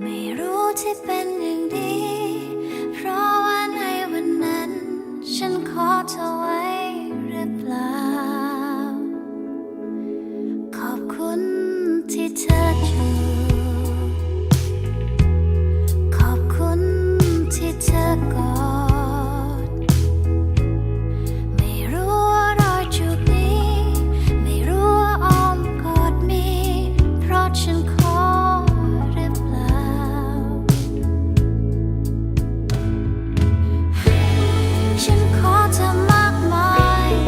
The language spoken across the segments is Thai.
ไม่รู้ที่เป็นอย่างดี เพราะว่าในวันนั้น ฉันขอเธอไว้หรือเปล่า ขอบคุณที่เธอ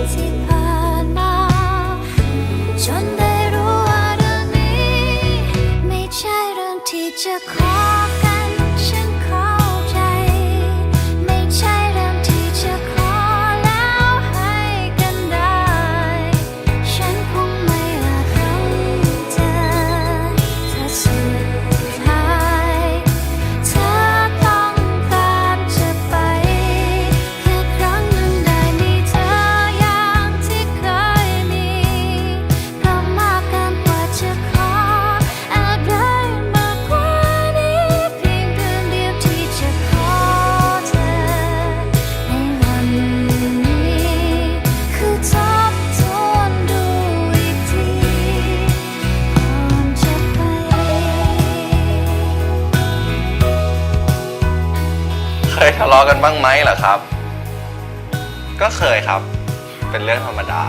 guilty ยทะเลาะกันบ้างไหมเหรอครับ ก็เคยครับ เป็นเรื่องธรรมดา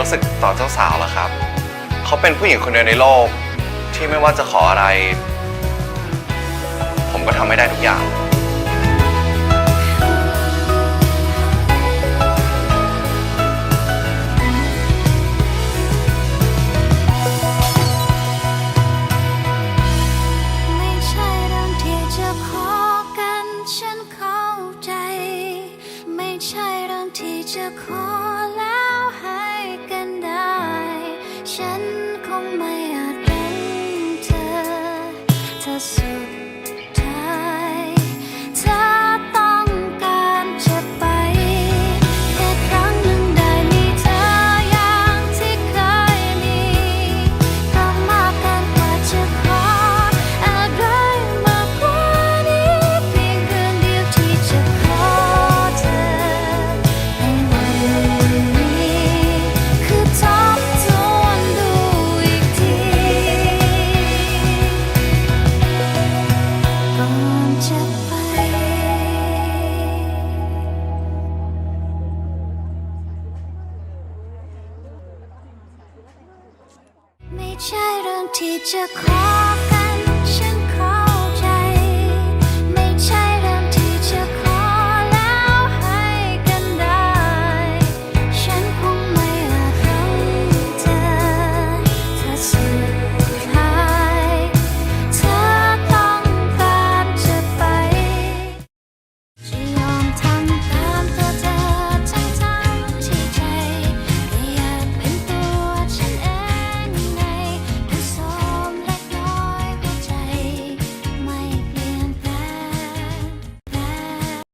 รู้สึกต่อเจ้าสาวล่ะครับ เขาเป็นผู้หญิงคนเดียวในโลก ที่ไม่ว่าจะขออะไร ผมก็ทำไม่ได้ทุกอย่าง ไม่ใช่เรื่องที่จะพอกัน ฉันเข้าใจ ไม่ใช่เรื่องที่จะขอ soon. ใช่เรื่องที่จะขอ